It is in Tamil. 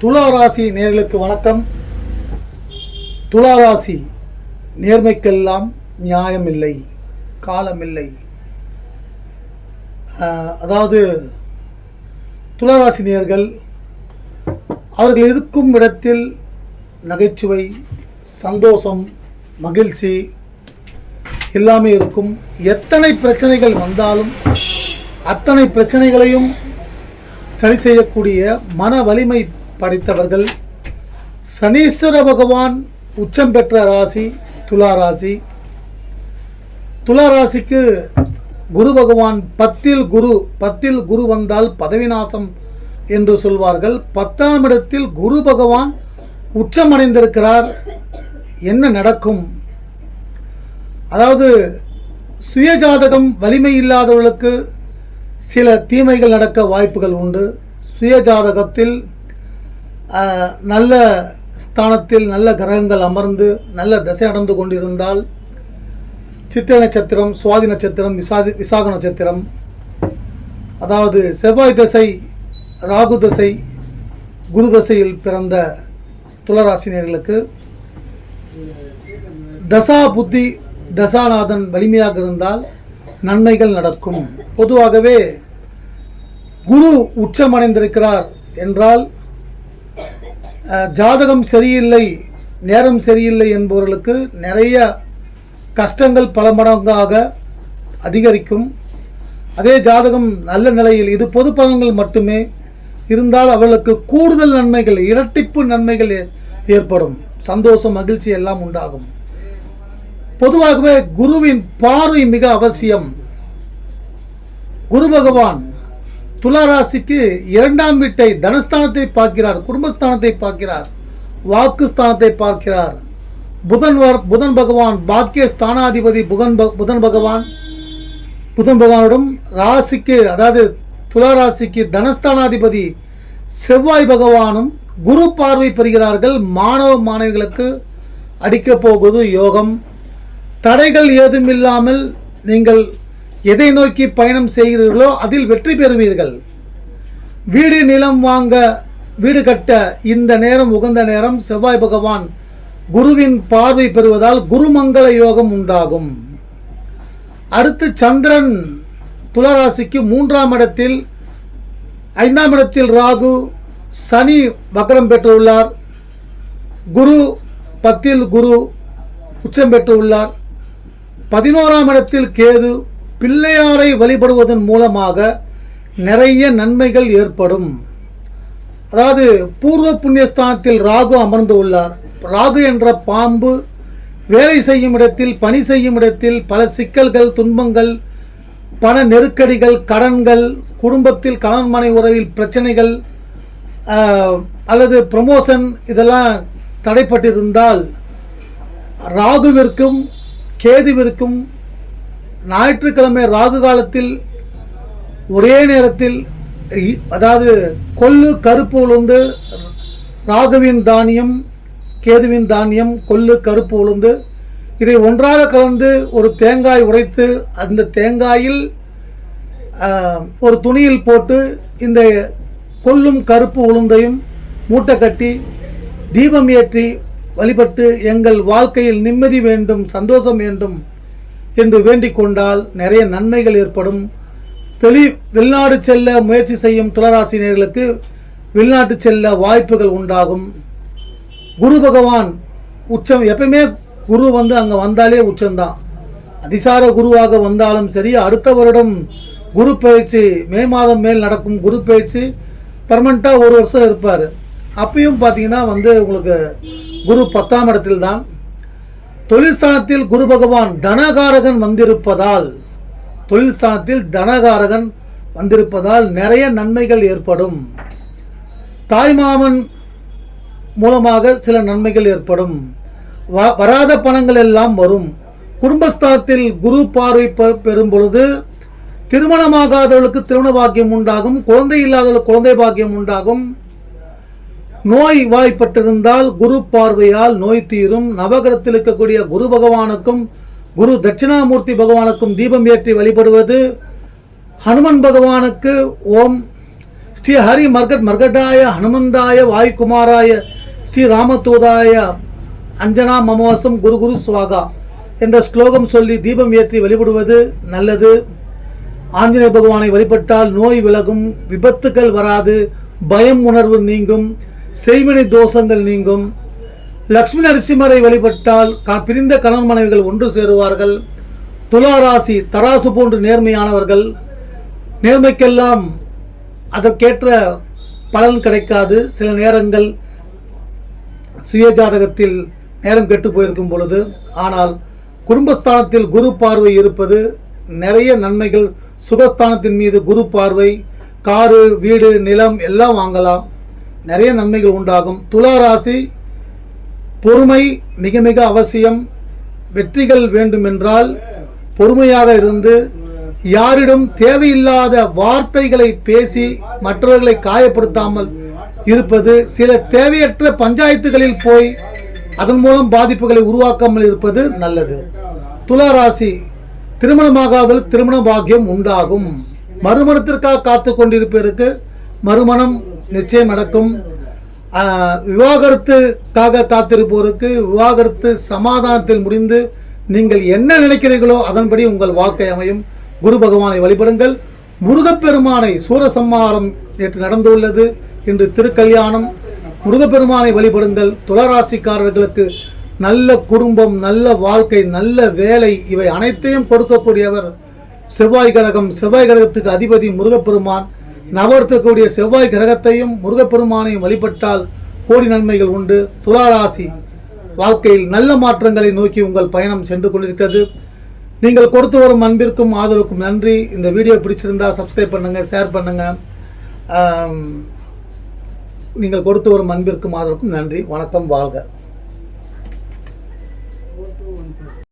துளாராசி நேர்களுக்கு வணக்கம். துளாராசி நேர்மைக்கெல்லாம் நியாயமில்லை காலமில்லை. இல்லை அதாவது துளாராசி நேர்கள் அவர்கள் இருக்கும் இடத்தில் நகைச்சுவை சந்தோஷம் மகிழ்ச்சி எல்லாமே இருக்கும். எத்தனை பிரச்சனைகள் வந்தாலும் அத்தனை பிரச்சனைகளையும் சரி செய்யக்கூடிய மன வலிமை படைத்தவர்கள் சனீஸ்வர பகவான் உச்சம் பெற்ற ராசி துலா ராசி. துலா ராசிக்கு குரு பகவான் பத்தில் குரு பத்தில் குரு வந்தால் பதவிநாசம் என்று சொல்வார்கள். பத்தாம் இடத்தில் குரு பகவான் உச்சமடைந்திருக்கிறார். என்ன நடக்கும்? அதாவது சுயஜாதகம் வலிமை இல்லாதவர்களுக்கு சில தீமைகள் நடக்க வாய்ப்புகள் உண்டு. சுயஜாதகத்தில் நல்ல ஸ்தானத்தில் நல்ல கிரகங்கள் அமர்ந்து நல்ல தசை அடைந்து கொண்டிருந்தால் சித்திர நட்சத்திரம் சுவாதி நட்சத்திரம் விசாதி விசாக நட்சத்திரம். அதாவது செவ்வாய் தசை ராகு தசை குரு தசையில் பிறந்த துளராசினியர்களுக்கு தசா புத்தி தசாநாதன் வலிமையாக இருந்தால் நன்மைகள் நடக்கும். பொதுவாகவே குரு உச்சமடைந்திருக்கிறார் என்றால் ஜாதகம் சரியில்லை நேரம் சரியில்லை என்பவர்களுக்கு நிறைய கஷ்டங்கள் பல மடங்காக அதிகரிக்கும். அதே ஜாதகம் நல்ல நிலையில் இது பொது பலன்கள் மட்டுமே. இருந்தால் அவர்களுக்கு கூடுதல் நன்மைகள் இரட்டிப்பு நன்மைகள் ஏ- ஏற்படும். சந்தோஷம் மகிழ்ச்சி எல்லாம் உண்டாகும். பொதுவாகவே குருவின் பார்வை மிக அவசியம். குரு பகவான் துளாராசிக்கு இரண்டாம் வீட்டை தனஸ்தானத்தை பார்க்கிறார் குடும்பஸ்தானத்தை பார்க்கிறார் வாக்குஸ்தானத்தை பார்க்கிறார். புதன் வர்- புதன் பகவான் பாக்கிய ஸ்தானாதிபதி புதன் ப- புதன் பகவான் புதன் பகவானுடன் ராசிக்கு அதாவது துலா ராசிக்கு தனஸ்தானாதிபதி செவ்வாய் பகவானும் குரு பார்வை பெறுகிறார்கள். மாணவ மாணவிகளுக்கு அடிக்கப் போவது யோகம். தடைகள் ஏதுமில்லாமல் நீங்கள் எதை நோக்கி பயணம் செய்கிறீர்களோ அதில் வெற்றி பெறுவீர்கள். வீடு நிலம் வாங்க வீடு கட்ட இந்த நேரம் உகந்த நேரம் செவ்வாய் பகவான் குருவின் பார்வை பெறுவதால் குருமங்கள யோகம் உண்டாகும். அடுத்து சந்திரன் துளராசிக்கு மூன்றாம் இடத்தில் ஐந்தாம் இடத்தில் ராகு சனி வக்கரம் பெற்றுள்ளார். குரு பத்தில் குரு உச்சம் பெற்றுள்ளார். பதினோராம் இடத்தில் கேது பிள்ளையாரை வழிபடுவதன் மூலமாக நிறைய நன்மைகள் ஏற்படும். அதாவது பூர்வ புண்ணியஸ்தானத்தில் ராகு அமர்ந்து உள்ளார். ராகு என்ற பாம்பு வேலை செய்யும் இடத்தில் பணி செய்யும் இடத்தில் பல சிக்கல்கள் துன்பங்கள் பண நெருக்கடிகள் கடன்கள் குடும்பத்தில் கணவன் மனை உறவில் பிரச்சனைகள் அல்லது ப்ரமோஷன் இதெல்லாம் தடைப்பட்டிருந்தால் ராகுவிற்கும் கேதுவிற்கும் ஞாயிற்றுக்கிழமை ராகு காலத்தில் ஒரே நேரத்தில் அதாவது கொள்ளு கருப்பு உளுந்து ராகுவின் தானியம் கேதுவின் தானியம் கொள்ளு கருப்பு உளுந்து. இதை ஒன்றாக கலந்து ஒரு தேங்காய் உடைத்து அந்த தேங்காயில் ஒரு துணியில் போட்டு இந்த கொல்லும் கருப்பு உளுந்தையும் மூட்டை கட்டி தீபம் ஏற்றி வழிபட்டு எங்கள் வாழ்க்கையில் நிம்மதி வேண்டும் சந்தோஷம் வேண்டும் என்று வேண்டிக் கொண்டால் நிறைய நன்மைகள் ஏற்படும். வெளி வெளிநாடு செல்ல முயற்சி செய்யும் துளராசினியர்களுக்கு வெளிநாட்டு செல்ல வாய்ப்புகள் உண்டாகும். குரு பகவான் உச்சம் எப்பயுமே குரு வந்து அங்கே வந்தாலே உச்சம்தான். அதிசார குருவாக வந்தாலும் சரி அடுத்த வருடம் குரு பயிற்சி மே மாதம் மேல் நடக்கும் குரு பயிற்சி பர்மனண்ட்டாக ஒரு வருஷம் இருப்பார். அப்பயும் பார்த்தீங்கன்னா வந்து உங்களுக்கு குரு பத்தாம் இடத்தில் தான் தொழில்ஸ்தானத்தில் குரு பகவான் தனகாரகன் வந்திருப்பதால் தொழில்ஸ்தானத்தில் தனகாரகன் வந்திருப்பதால் நிறைய நன்மைகள் ஏற்படும். தாய்மாமன் மூலமாக சில நன்மைகள் ஏற்படும். வ- வராத பணங்கள் எல்லாம் வரும். குடும்பஸ்தானத்தில் குரு பார்வை பெறும் பொழுது திருமணமாகாதவர்களுக்கு திருமண பாக்கியம் உண்டாகும். குழந்தை இல்லாதவர்களுக்கு குழந்தை பாக்கியம் உண்டாகும். நோய் வாய்ப்பட்டிருந்தால் குரு பார்வையால் நோய் தீரும். நவகரத்தில் இருக்கக்கூடிய குரு பகவானுக்கும் குரு தட்சிணாமூர்த்தி பகவானுக்கும் தீபம் ஏற்றி வழிபடுவது. ஹனுமன் பகவானுக்கு ஓம் ஸ்ரீ ஹரி மர்கட் மர்கடாய ஹனுமந்தாய வாய்குமாராய ஸ்ரீ ராமதூதாய அஞ்சனா மமோசம் குரு குரு சுவாகா என்ற ஸ்லோகம் சொல்லி தீபம் ஏற்றி வழிபடுவது நல்லது. ஆஞ்சநேய பகவானை வழிபட்டால் நோய் விலகும் விபத்துக்கள் வராது பயம் உணர்வு நீங்கும். செய்வினை தோஷங்கள் நீங்கும். லக்ஷ்மி நரசிம்மரை வழிபட்டால் பிரிந்த கணவன் மனைவிகள் ஒன்று சேருவார்கள். துளாராசி தராசு போன்று நேர்மையானவர்கள். நேர்மைக்கெல்லாம் அதற்கேற்ற பலன் கிடைக்காது. சில நேரங்கள் சுயஜாதகத்தில் நேரம் கெட்டு போயிருக்கும் பொழுது. ஆனால் குடும்பஸ்தானத்தில் குரு பார்வை இருப்பது நிறைய நன்மைகள். சுகஸ்தானத்தின் மீது குரு பார்வை காரு வீடு நிலம் எல்லாம் வாங்கலாம். நிறைய நன்மைகள் உண்டாகும். துலா ராசி பொறுமை மிக மிக அவசியம். வெற்றிகள் வேண்டுமென்றால் பொறுமையாக இருந்து யாரிடம் தேவையில்லாத வார்த்தைகளை பேசி மற்றவர்களை காயப்படுத்தாமல் இருப்பது சில தேவையற்ற பஞ்சாயத்துகளில் போய் அதன் மூலம் பாதிப்புகளை உருவாக்காமல் இருப்பது நல்லது. துலா ராசி திருமணமாகாதல் திருமண பாக்கியம் உண்டாகும். மறுமணத்திற்காக காத்து கொண்டிருப்பதற்கு மறுமணம் நிச்சயம் நடக்கும் விவாகரத்துக்காக காத்திருப்போருக்கு விவாகரத்து சமாதானத்தில் முடிந்து நீங்கள் என்ன நினைக்கிறீர்களோ அதன்படி உங்கள் வாழ்க்கை அமையும். குரு பகவானை வழிபடுங்கள். முருகப்பெருமானை சூரசம்மாரம் நேற்று நடந்துள்ளது. இன்று திருக்கல்யாணம். முருகப்பெருமானை வழிபடுங்கள். துளராசிக்காரர்களுக்கு நல்ல குடும்பம் நல்ல வாழ்க்கை நல்ல வேலை இவை அனைத்தையும் கொடுக்கக்கூடியவர் செவ்வாய் கிரகம் செவ்வாய் கிரகத்துக்கு அதிபதி முருகப்பெருமான். நவர்த்தக்கூடிய செவ்வாய் கிரகத்தையும் முருகப்பெருமானையும் வழிபட்டால் கோடி நன்மைகள் உண்டு. துளாராசி வாழ்க்கையில் நல்ல மாற்றங்களை நோக்கி உங்கள் பயணம் சென்று கொண்டிருக்கிறது. நீங்கள் கொடுத்து வரும் அன்பிற்கும் ஆதரவுக்கும் நன்றி. இந்த வீடியோ பிடிச்சிருந்தா சப்ஸ்கிரைப் பண்ணுங்கள் ஷேர் பண்ணுங்கள் நீங்கள் கொடுத்து வரும் அன்பிற்கும் ஆதரவுக்கும் நன்றி. வணக்கம் வாழ்க.